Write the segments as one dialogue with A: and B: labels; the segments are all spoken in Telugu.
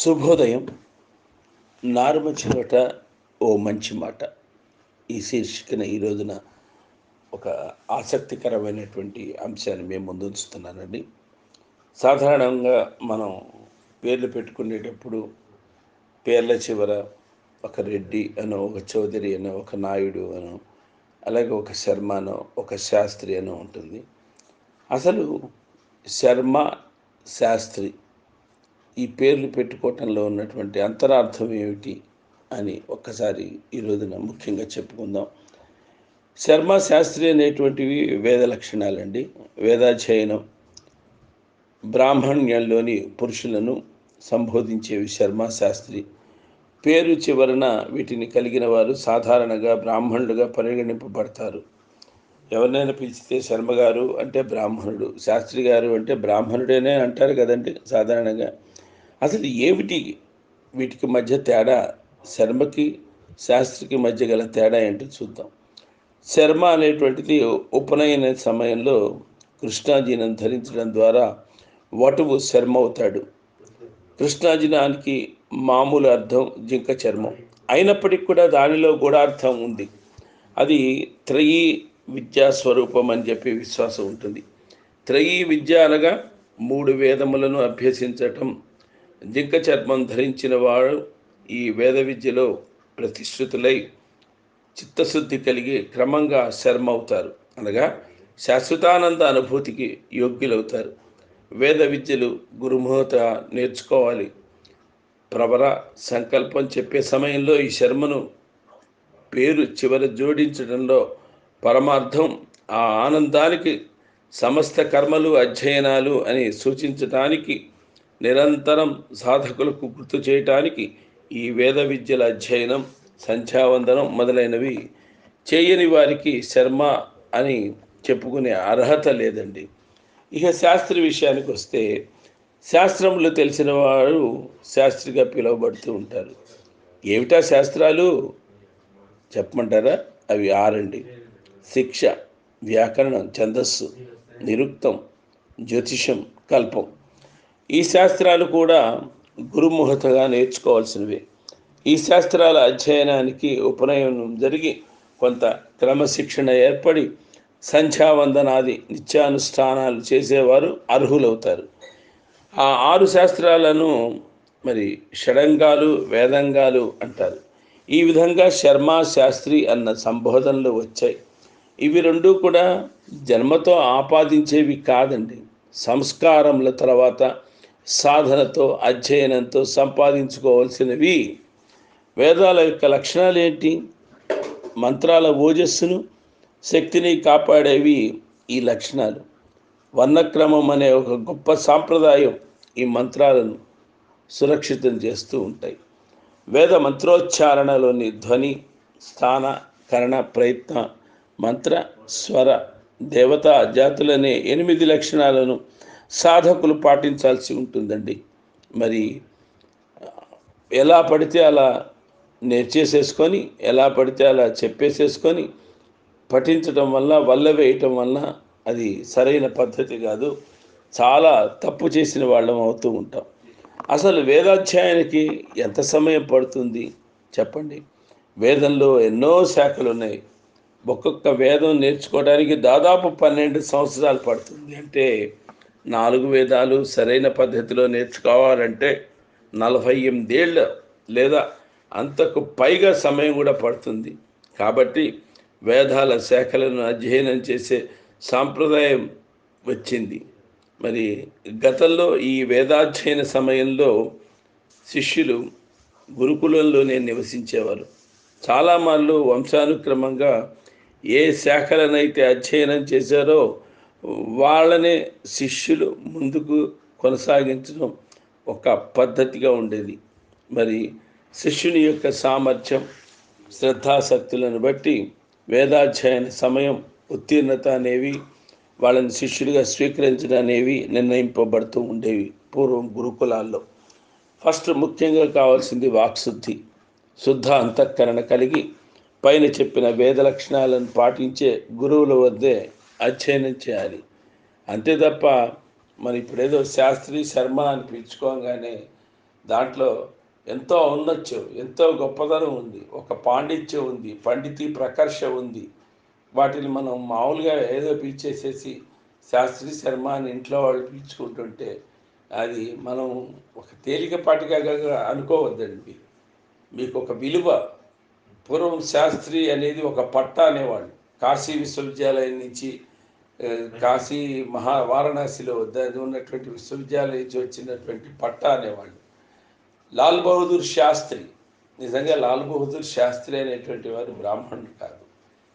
A: శుభోదయం. నారుమ చివట ఓ మంచి మాట. ఈ శీర్షికన ఈ రోజున ఒక ఆసక్తికరమైనటువంటి అంశాన్ని మేము ముందు ఉంచుతున్నానండి సాధారణంగా మనం పేర్లు పెట్టుకునేటప్పుడు పేర్ల చివర ఒక రెడ్డి అనో ఒక చౌదరి అనో ఒక నాయుడు అనో అలాగే ఒక శర్మ అనో ఒక శాస్త్రి అనో ఉంటుంది. అసలు శర్మ శాస్త్రి ఈ పేర్లు పెట్టుకోవటంలో ఉన్నటువంటి అంతరార్థం ఏమిటి అని ఒక్కసారి ఈ రోజున ముఖ్యంగా చెప్పుకుందాం. శర్మ శాస్త్రి అనేటువంటివి వేద లక్షణాలండి. వేదాధ్యయనం బ్రాహ్మణ్యంలోని పురుషులను సంబోధించేవి శర్మ శాస్త్రి. పేరు చివరన వీటిని కలిగిన వారు సాధారణంగా బ్రాహ్మణులుగా పరిగణింపబడతారు. ఎవరినైనా పిలిచితే శర్మ గారు అంటే బ్రాహ్మణుడు శాస్త్రి గారు అంటే బ్రాహ్మణుడేనే అంటారు కదండి సాధారణంగా. అసలు ఏమిటి వీటికి మధ్య తేడా? శర్మకి శాస్త్రికి మధ్య గల తేడా ఏంటో చూద్దాం. శర్మ అనేటువంటిది ఉపనయన సమయంలో కృష్ణాజీనం ధరించడం ద్వారా వటువు శర్మ అవుతాడు. కృష్ణాజీనానికి మామూలు అర్థం జింక చర్మం. అయినప్పటికీ కూడా దానిలో గూఢార్థం ఉంది. అది త్రయీ విద్యా స్వరూపం అని చెప్పి విశ్వాసం ఉంటుంది. త్రయీ విద్య అనగా మూడు వేదములను అభ్యసించటం జింక చర్మం ధరించిన వాడు ఈ వేద విద్యలో ప్రతిష్ఠితులై చిత్తశుద్ధి కలిగి క్రమంగా శర్మ అవుతారు అనగా శాశ్వతానంద అనుభూతికి యోగ్యులవుతారు. వేద విద్యలు గురుముహూర్త నేర్చుకోవాలి. ప్రవర సంకల్పం చెప్పే సమయంలో ఈ శర్మను పేరు చివర జోడించడంలో పరమార్థం ఆ ఆనందానికి సమస్త కర్మలు అధ్యయనాలు అని సూచించటానికి నిరంతరం సాధకులకు గుర్తు చేయటానికి ఈ వేద విద్యల అధ్యయనం సంధ్యావందనం మొదలైనవి చేయని వారికి శర్మ అని చెప్పుకునే అర్హత లేదండి. ఇక శాస్త్రి విషయానికి వస్తే శాస్త్రములు తెలిసిన వారు శాస్త్రిగా పిలువబడుతూ ఉంటారు. ఏమిటా శాస్త్రాలు? చెప్పమంటారా? అవి ఆరండి. శిక్ష వ్యాకరణం ఛందస్సు నిరుక్తం జ్యోతిషం కల్పం. ఈ శాస్త్రాలు కూడా గురుముహతగా నేర్చుకోవాల్సినవి. ఈ శాస్త్రాల అధ్యయనానికి ఉపనయనం జరిగి కొంత క్రమశిక్షణ ఏర్పడి సంధ్యావందనాది నిత్యానుష్ఠానాలు చేసేవారు అర్హులవుతారు. ఆ ఆరు శాస్త్రాలను మరి షడంగాలు వేదంగాలు అంటారు. ఈ విధంగా శర్మ శాస్త్రి అన్న సంబోధనలు వచ్చాయి. ఇవి రెండు కూడా జన్మతో ఆపాదించేవి కాదండి. సంస్కారముల తర్వాత సాధనతో అధ్యయనంతో సంపాదించుకోవాల్సినవి. వేదాల యొక్క లక్షణాలు ఏంటి? మంత్రాల ఓజస్సును శక్తిని కాపాడేవి ఈ లక్షణాలు. వర్ణక్రమం అనే ఒక గొప్ప సాంప్రదాయం ఈ మంత్రాలను సురక్షితం చేస్తూ ఉంటాయి. వేద మంత్రోచ్చారణలోని ధ్వని స్థాన కరణ ప్రయత్న మంత్ర స్వర దేవతా జాతులనే ఎనిమిది లక్షణాలను సాధకులు పాటించాల్సి ఉంటుందండి. మరి ఎలా పడితే అలా నేర్చేసేసుకొని ఎలా పడితే అలా చెప్పేసేసుకొని పఠించడం వల్ల వల్ల వేయటం వల్ల అది సరైన పద్ధతి కాదు. చాలా తప్పు చేసిన వాళ్ళం అవుతూ ఉంటాం. అసలు వేదాధ్యాయానికి ఎంత సమయం పడుతుంది? చెప్పండి. వేదంలో ఎన్నో శాఖలు ఉన్నాయి ఒక్కొక్క వేదం నేర్చుకోవడానికి దాదాపు పన్నెండు సంవత్సరాలు పడుతుంది అంటే నాలుగు వేదాలు సరైన పద్ధతిలో నేర్చుకోవాలంటే నలభై ఎనిమిదేళ్ళ లేదా అంతకు పైగా సమయం కూడా పడుతుంది. కాబట్టి వేదాల శాఖలను అధ్యయనం చేసే సాంప్రదాయం వచ్చింది. మరి గతంలో ఈ వేదాధ్యయన సమయంలో శిష్యులు గురుకులంలోనే నివసించేవారు. చాలామార్లు వంశానుక్రమంగా ఏ శాఖలనైతే అధ్యయనం చేశారో వాళ్ళనే శిష్యులు ముందుకు కొనసాగించడం ఒక పద్ధతిగా ఉండేది. మరి శిష్యుని యొక్క సామర్థ్యం శ్రద్ధాశక్తులను బట్టి వేదాధ్యయన సమయం ఉత్తీర్ణత అనేవి వాళ్ళని శిష్యులుగా స్వీకరించడం అనేవి నిర్ణయింపబడుతూ ఉండేవి పూర్వం గురుకులాల్లో. ఫస్ట్ ముఖ్యంగా కావాల్సింది వాక్శుద్ధి శుద్ధ అంతఃకరణ కలిగి పైన చెప్పిన వేద లక్షణాలను పాటించే గురువుల వద్దే అధ్యయనం చేయాలి అంతే తప్ప మరి ఇప్పుడేదో శాస్త్రి శర్మ అని పిలుచుకోగానే దాంట్లో ఎంతో ఔన్నత్యం ఎంతో గొప్పదనం ఉంది. ఒక పాండిత్యం ఉంది పండితి ప్రకర్ష ఉంది. వాటిని మనం మామూలుగా ఏదో పిలిచేసేసి శాస్త్రి శర్మ అని ఇంట్లో వాళ్ళు పిలుచుకుంటుంటే అది మనం ఒక తేలికపాటిగా అనుకోవద్దండి. మీకు ఒక విలువ. పూర్వం శాస్త్రి అనేది ఒక పట్టా అనేవాళ్ళు. కాశీ విశ్వవిద్యాలయం నుంచి కాశీ మహా వారణాసిలో ఉన్నటువంటి విశ్వవిద్యాలయం నుంచి వచ్చినటువంటి పట్ట అనేవాళ్ళు. లాల్ బహదూర్ శాస్త్రి. నిజంగా లాల్ బహదూర్ శాస్త్రి అనేటువంటి వారు బ్రాహ్మణుడు కాదు.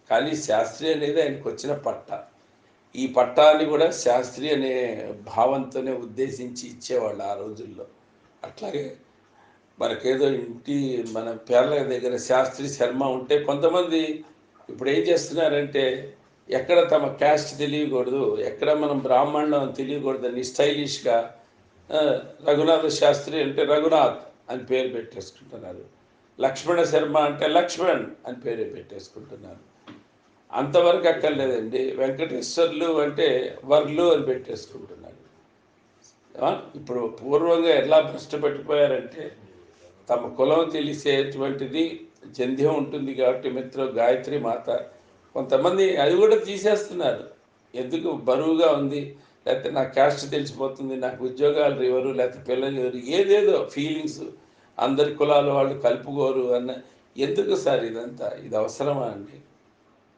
A: కానీ శాస్త్రి అనేది ఆయనకు వచ్చిన పట్ట. ఈ పట్టాన్ని కూడా శాస్త్రి అనే భావంతోనే ఉద్దేశించి ఇచ్చేవాళ్ళు ఆ రోజుల్లో. అట్లాగే మనకేదో ఇంటి మన పేర్ల దగ్గర శాస్త్రి శర్మ ఉంటే కొంతమంది ఇప్పుడు ఏం చేస్తున్నారంటే ఎక్కడ తమ క్యాస్ట్ తెలియకూడదు ఎక్కడ మనం బ్రాహ్మణం తెలియకూడదని స్టైలిష్గా రఘునాథ శాస్త్రి అంటే రఘునాథ్ అని పేరు పెట్టేసుకుంటున్నారు. లక్ష్మణ శర్మ అంటే లక్ష్మణ్ అని పేరు పెట్టేసుకుంటున్నారు. అంతవరకు అక్కర్లేదండి. వెంకటేశ్వర్లు అంటే వర్లు అని పెట్టేసుకుంటున్నారు. ఇప్పుడు పూర్వంగా ఎలా భ్రష్టపెట్టిపోయారంటే తమ కులం తెలిసేటువంటిది జంధ్యం ఉంటుంది కాబట్టి మిత్రం గాయత్రి మాత కొంతమంది అది కూడా తీసేస్తున్నారు. ఎందుకు బరువుగా ఉంది? లేకపోతే నా క్యాస్ట్ తెలిసిపోతుంది నాకు ఉద్యోగాలు ఇవ్వరు లేకపోతే పిల్లలు ఇవ్వరు ఏదేదో ఫీలింగ్స్ అందరి కులాల వాళ్ళు కలుపుకోరు అన్న ఎందుకు సార్ ఇదంతా? ఇది అవసరమా అండి?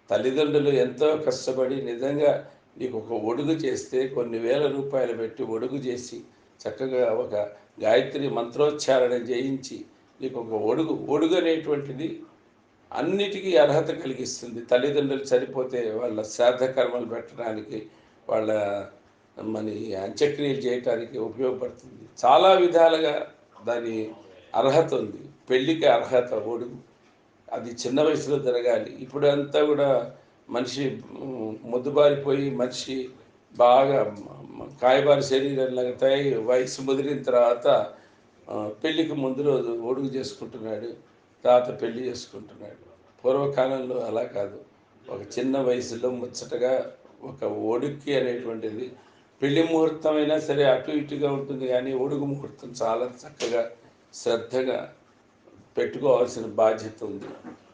A: తల్లిదండ్రులు ఎంతో కష్టపడి నిజంగా నీకు ఒక ఒడుగు చేస్తే కొన్ని వేల రూపాయలు పెట్టి ఒడుగు చేసి చక్కగా ఒక గాయత్రి మంత్రోచ్చారణ చేయించి నీకు ఒక ఒడుగు ఒడుగు అనేటువంటిది అన్నిటికీ అర్హత కలిగిస్తుంది. తల్లిదండ్రులు చనిపోతే వాళ్ళ శ్రాద్ధ కర్మలు పెట్టడానికి వాళ్ళ మన అంత్యక్రియలు చేయటానికి ఉపయోగపడుతుంది. చాలా విధాలుగా దాని అర్హత ఉంది. పెళ్ళికి అర్హత ఒడుగు అది చిన్న వయసులో జరగాలి. ఇప్పుడు అంతా కూడా మనిషి ముద్దుబారిపోయి మనిషి బాగా కాయబారి శరీరంలాగా తయారు వయసు ముదిరిన తర్వాత పెళ్ళికి ముందు రోజు ఒడుగు చేసుకుంటున్నాడు. తాత పెళ్ళి చేసుకుంటున్నాడు. పూర్వకాలంలో అలా కాదు. ఒక చిన్న వయసులో ముచ్చటగా ఒక ఒడుక్కి అనేటువంటిది పెళ్ళి ముహూర్తం అయినా సరే అటు ఇటుగా ఉంటుంది కానీ ఒడుగు ముహూర్తం చాలా చక్కగా శ్రద్ధగా పెట్టుకోవాల్సిన బాధ్యత ఉంది.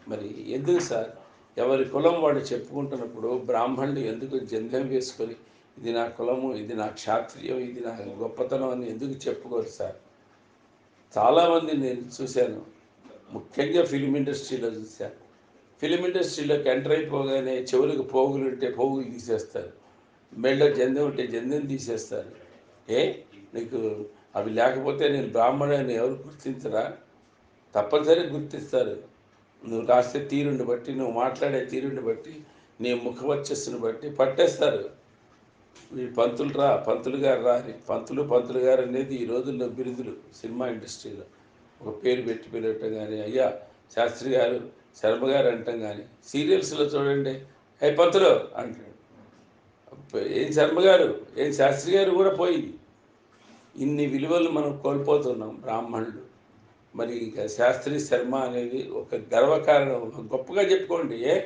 A: మరి ఎందుకు సార్? ఎవరి కులం వాడు చెప్పుకుంటున్నప్పుడు బ్రాహ్మణులు ఎందుకు జంధ్యం వేసుకొని ఇది నా కులము ఇది నా క్షాత్రియం ఇది నా గొప్పతనం అని ఎందుకు చెప్పుకోరు సార్? చాలామంది నేను చూశాను. ముఖ్యంగా ఫిలిం ఇండస్ట్రీలో చూశాను ఫిలిం ఇండస్ట్రీలోకి ఎంటర్ అయిపోగానే చెవులకు పోగులు ఉంటే పోగులు తీసేస్తారు. మెళ్ళ జందెం ఉంటే జందెం తీసేస్తారు. ఏ? నీకు అవి లేకపోతే నేను బ్రాహ్మణుని ఎవరు గుర్తించరా? తప్పనిసరిగా గుర్తిస్తారు. నువ్వు రాసే తీరుని బట్టి నువ్వు మాట్లాడే తీరుని బట్టి నీ ముఖవచ్చస్సుని బట్టి పట్టేస్తారు. ఈ పంతులు రా పంతులు గారు రా పంతులు పంతులు గారు అనేది ఈ రోజుల్లో బిరుదులు సినిమా ఇండస్ట్రీలో. ఒక పేరు పెట్టి పిలవటం కానీ అయ్యా శాస్త్రి గారు శర్మ గారు అంటాం కానీ సీరియల్స్లో చూడండి. ఏ పంతులు అంటాడు. ఏం శర్మ గారు ఏం శాస్త్రి గారు కూడా పోయి ఇన్ని విలువలు మనం కోల్పోతున్నాం బ్రాహ్మణులు. మరి ఇక శాస్త్రి శర్మ అనేది ఒక గర్వకారణం గొప్పగా చెప్పుకోండి ఏ?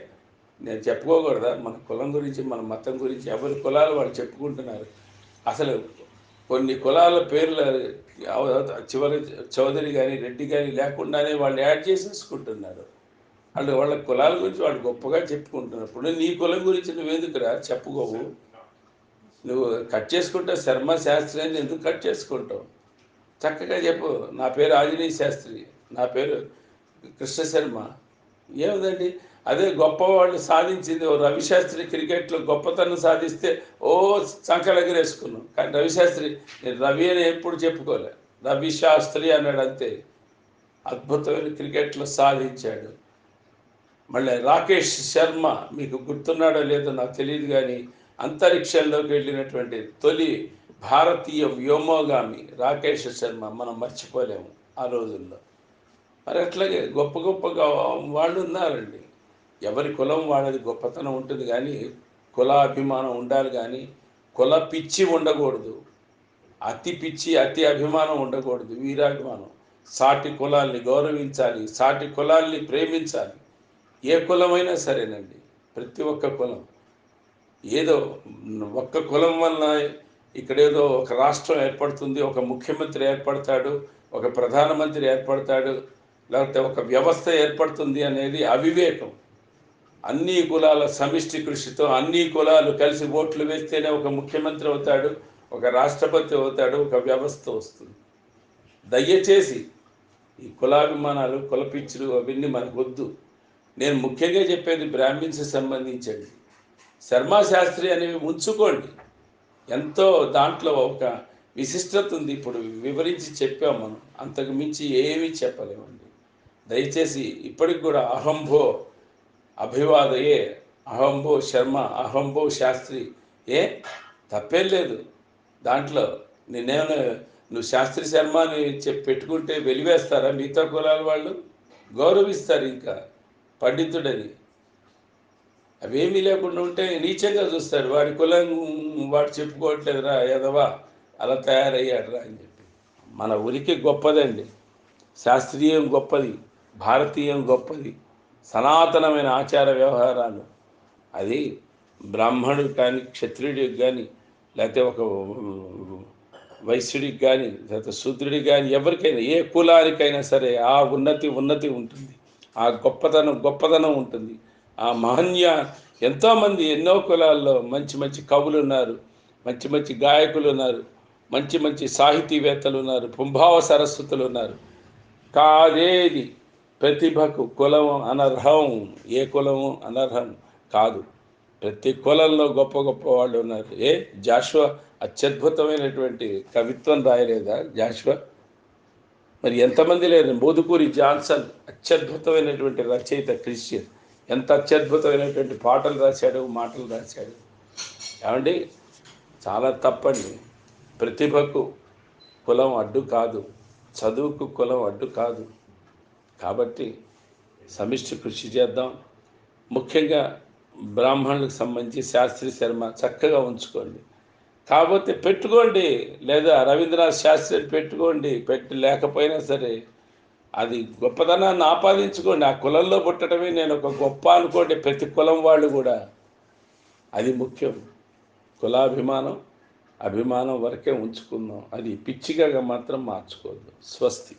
A: నేను చెప్పుకోకూడదా? మన కులం గురించి మన మతం గురించి ఎవరి కులాలు వాళ్ళు చెప్పుకుంటున్నారు? అసలు కొన్ని కులాల పేర్లు చివరి చౌదరి కానీ రెడ్డి కానీ లేకుండానే వాళ్ళు యాడ్ చేసేసుకుంటున్నారు. వాళ్ళు వాళ్ళ కులాల గురించి వాళ్ళు గొప్పగా చెప్పుకుంటున్నప్పుడు నీ కులం గురించి నువ్వెందుకురా చెప్పుకోవు? నువ్వు కట్ చేసుకుంటావు శర్మ శాస్త్రి అని ఎందుకు కట్ చేసుకుంటావు? చక్కగా చెప్పు. నా పేరు ఆంజనేయ శాస్త్రి. నా పేరు కృష్ణ శర్మ. ఏముందండి? అదే గొప్పవాళ్ళు సాధించింది ఓ రవిశాస్త్రి క్రికెట్లో గొప్పతనం సాధిస్తే ఓ చంకలెగరేసుకున్నాం కానీ రవిశాస్త్రి నేను రవి అని ఎప్పుడు చెప్పుకోలే. రవి శాస్త్రి అన్నాడు అంతే. అద్భుతమైన క్రికెట్లో సాధించాడు. మళ్ళీ రాకేష్ శర్మ మీకు గుర్తున్నాడో లేదో నాకు తెలియదు కానీ అంతరిక్షంలోకి వెళ్ళినటువంటి తొలి భారతీయ వ్యోమోగామి రాకేష్ శర్మ మనం మర్చిపోలేము ఆ రోజుల్లో. మరి అట్లాగే గొప్ప గొప్ప వాళ్ళు ఉన్నారండి. ఎవరి కులం వాళ్ళది గొప్పతనం ఉంటుంది కానీ కులాభిమానం ఉండాలి కానీ కుల పిచ్చి ఉండకూడదు. అతి పిచ్చి అతి అభిమానం ఉండకూడదు వీరాభిమానం. సాటి కులాల్ని గౌరవించాలి సాటి కులాల్ని ప్రేమించాలి. ఏ కులమైనా సరేనండి ప్రతి ఒక్క కులం. ఏదో ఒక్క కులం వలన ఇక్కడ ఏదో ఒక రాష్ట్రం ఏర్పడుతుంది ఒక ముఖ్యమంత్రి ఏర్పడతాడు ఒక ప్రధానమంత్రి ఏర్పడతాడు లేకపోతే ఒక వ్యవస్థ ఏర్పడుతుంది అనేది అవివేకం. అన్ని కులాల సమిష్టి కృషితో అన్ని కులాలు కలిసి ఓట్లు వేస్తేనే ఒక ముఖ్యమంత్రి అవుతాడు ఒక రాష్ట్రపతి అవుతాడు ఒక వ్యవస్థ వస్తుంది. దయచేసి ఈ కులాభిమానాలు కులపిచ్చులు అవన్నీ మనకు వద్దు నేను ముఖ్యంగా చెప్పేది బ్రాహ్మిన్స్ సంబంధించండి శర్మశాస్త్రి అనేవి ఉంచుకోండి. ఎంతో దాంట్లో ఒక విశిష్టత ఉంది. ఇప్పుడు వివరించి చెప్పాం మనం. అంతకు మించి ఏమీ చెప్పలేమండి. దయచేసి ఇప్పటికి కూడా అహంభో అభివాదయే అహంభో శర్మ అహంభో శాస్త్రి. ఏ? తప్పేం లేదు. దాంట్లో నేనేమైనా నువ్వు శాస్త్రి శర్మ అని చెప్పి పెట్టుకుంటే వెలివేస్తారా మిగతా కులాల వాళ్ళు? గౌరవిస్తారు ఇంకా పండితుడని. అవేమీ లేకుండా ఉంటే నీచంగా చూస్తాడు వాడి కులం వాడు చెప్పుకోవట్లేదురా ఎదవా అలా తయారయ్యాడురా అని చెప్పి. మన ఉనికి గొప్పదండి. శాస్త్రీయం గొప్పది. భారతీయం గొప్పది. సనాతనమైన ఆచార వ్యవహారాలు. అది బ్రాహ్మణుడికి కానీ క్షత్రియుడికి కానీ లేకపోతే ఒక వైశ్యుడికి కానీ లేకపోతే శూద్రుడికి కానీ ఎవరికైనా ఏ కులానికైనా సరే ఆ ఉన్నతి ఉన్నతి ఉంటుంది. ఆ గొప్పతనం గొప్పతనం ఉంటుంది. ఆ మహన్య ఎంతోమంది ఎన్నో కులాల్లో మంచి మంచి కవులు ఉన్నారు మంచి మంచి గాయకులు ఉన్నారు మంచి మంచి సాహితీవేత్తలు ఉన్నారు పుంభావ సరస్వతులు ఉన్నారు. కాదేది? ప్రతిభకు కులం అనర్హం ఏ కులము అనర్హం కాదు. ప్రతి కులంలో గొప్ప గొప్ప వాళ్ళు ఉన్నారు. ఏ జాషువ అత్యద్భుతమైనటువంటి కవిత్వం రాయలేదా జాషువ? మరి ఎంతమంది లేరు? బోధుకూరి జాన్సన్ అత్యద్భుతమైనటువంటి రచయిత క్రిస్టియన్. ఎంత అత్యద్భుతమైనటువంటి పాటలు రాశాడు మాటలు రాశాడు. ఏమండి? చాలా తప్పండి. ప్రతిభకు కులం అడ్డు కాదు. చదువుకు కులం అడ్డు కాదు. కాబట్టి సమిష్టి కృషి చేద్దాం. ముఖ్యంగా బ్రాహ్మణులకు సంబంధించి శాస్త్రి శర్మ చక్కగా ఉంచుకోండి. కాకపోతే పెట్టుకోండి లేదా రవీంద్రనాథ్ శాస్త్రి పెట్టుకోండి పెట్టి లేకపోయినా సరే అది గొప్పతనాన్ని ఆపాదించుకోండి. ఆ కులంలో పుట్టడమే నేను ఒక గొప్ప అనుకోండి ప్రతి కులం వాళ్ళు కూడా. అది ముఖ్యం. కులాభిమానం అభిమానం వరకే ఉంచుకుందాం. అది పిచ్చిగా మాత్రం మార్చుకోవద్దు. స్వస్తి.